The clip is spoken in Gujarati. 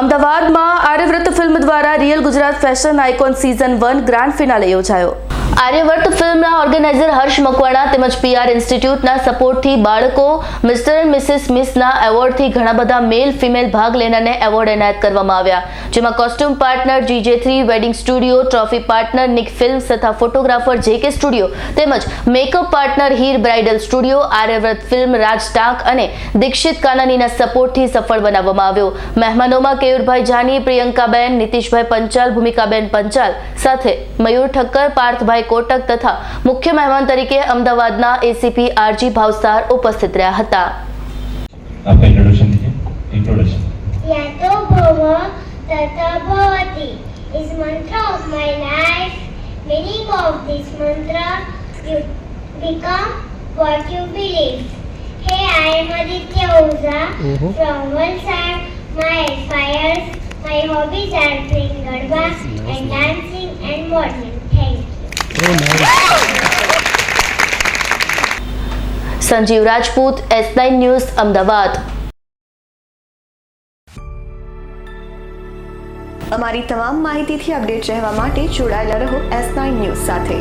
અમદાવાદમાં આર્યવ્રત ફિલ્મ દ્વારા real Gujarat fashion icon season one grand finale યોજાયો. આર્યવ્રત ફિલ્મના ઓર્ગેનાઇઝર હર્ષ મકવાણા તેમજ પીઆર ઇન્સ્ટિટ્યૂટના સપોર્ટથી બાળકો મિસ્ટર એન્ડ મિસિસ મિસના એવોર્ડથી ઘણા બધા મેલ ફિમેલ ભાગ લેનારને એવોર્ડ એનાયત કરવામાં આવ્યા. જેમાં costume partner GJ three wedding studio trophy partner Nick films તથા ફોટોગ્રાફર જે કે સ્ટુડિયો તેમજ makeup partner Heer bridal studio Aryavrat film Raj Tank અને દીક્ષિત કાનાનીના સપોર્ટથી સફળ બનાવવામાં આવ્યો. મહેમાનોમાં કેયુરભાઈ જાની, પ્રિયંકાબેન, નીતિશભાઈ પંચાલ, ભૂમિકાબેન પંચાલ સાથે મયુર ઠક્કર, પાર્થભાઈ પીએસઆઈ કોટક તથા મુખ્ય મહેમાન તરીકે અમદાવાદના એસીપી આરજી ભાવસાર ઉપસ્થિત રહ્યા હતા આપકા ઇન્ટ્રોડક્શન દીજીએ ઇન્ટ્રોડક્શન યા તો ભવ તથા ભવતી is mantra of my life meaning of this mantra you become what you believe hey i am aditya oza uh -huh. from valsad my fires my hobbies are playing garba and dancing and modeling Sanjeev Rajput S nine news Ahmedabad. અમારી તમામ માહિતીથી અપડેટ રહેવા માટે જોડાયેલા રહો એસ નાઇન ન્યૂઝ સાથે.